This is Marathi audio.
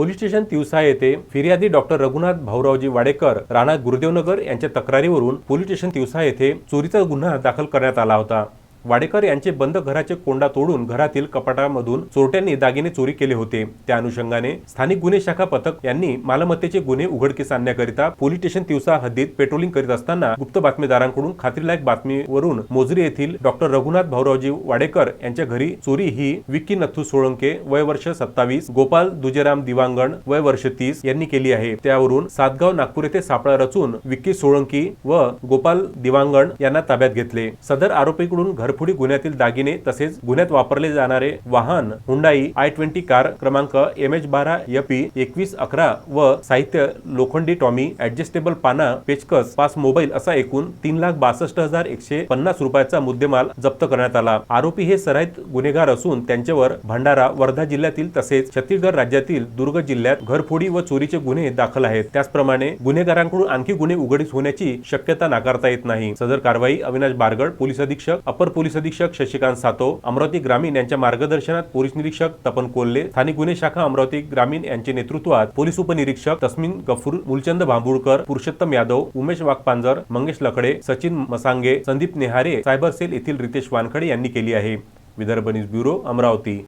पोलीस स्टेशन तिवसा येथे फिर्यादी डॉक्टर रघुनाथ भाऊरावजी वाडेकर राणा गुरुदेवनगर यांच्या तक्रारीवरून पोलीस स्टेशन तिवसा येथे चोरीचा गुन्हा दाखल करण्यात आला होता. वाडेकर यांचे बंद घराचे कोंडा तोडून घरातील कपाटामधून चोरट्यांनी दागिने चोरी केले होते. त्या अनुषंगाने स्थानिक गुन्हे शाखा पथक यांनी मालमत्तेचे गुन्हे उघडकीस आणण्याकरिता पोलीस स्टेशन तिवसा हद्दीत पेट्रोलिंग करीत असताना गुप्त बातमीदारांकडून खात्रीलायक बातमीवरून मोजरी येथील डॉक्टर रघुनाथ भाऊरावजी वाडेकर यांच्या घरी चोरी ही विक्की नथू सोळंके वय वर्ष सत्तावीस गोपाल दुजेराम दिवांगण वय वर्ष तीस यांनी केली आहे. त्यावरून सातगाव नागपूर येथे सापळा रचून विक्की सोळंकी व गोपाल दिवांगण यांना ताब्यात घेतले. सदर आरोपीकडून घर घरफोडी गुन्ह्यातील दागिने तसेच गुन्ह्यात वापरले जाणारे वाहन हुंडाई आय ट्वेंटी कार क्रमांक एम एच बारा यपी एकवीस अकरा व साहित्य लोखंडी टॉमी ऍडजस्टेबल पाना पेचकस पाच मोबाईल असा एकूण तीन लाख बासष्ट हजार एकशे पन्नास रुपयाचा मुद्देमाल जप्त करण्यात आला. आरोपी हे सराईत गुन्हेगार असून त्यांच्यावर भंडारा वर्धा जिल्ह्यातील तसेच छत्तीसगड राज्यातील दुर्ग जिल्ह्यात घरफोडी व चोरीचे गुन्हे दाखल आहेत. त्याचप्रमाणे गुन्हेगारांकडून आणखी गुन्हे उघडीस होण्याची शक्यता नाकारता येत नाही. सदर कारवाई अविनाश बारगड पोलीस अधीक्षक अपर पोलीस अधीक्षक शशिकांत सातो अमरावती ग्रामीण यांच्या मार्गदर्शनात पोलीस निरीक्षक तपन कोल्हे स्थानिक गुन्हे शाखा अमरावती ग्रामीण यांचे नेतृत्वात पोलीस उपनिरीक्षक तस्मिन गफूर मुलचंद भांबुळकर पुरुषोत्तम यादव उमेश वाघपांजर मंगेश लकडे सचिन मसांगे संदीप नेहारे सायबर सेल येथील रितेश वानखडे यांनी केली आहे. Vidarbha news bureau Amravati.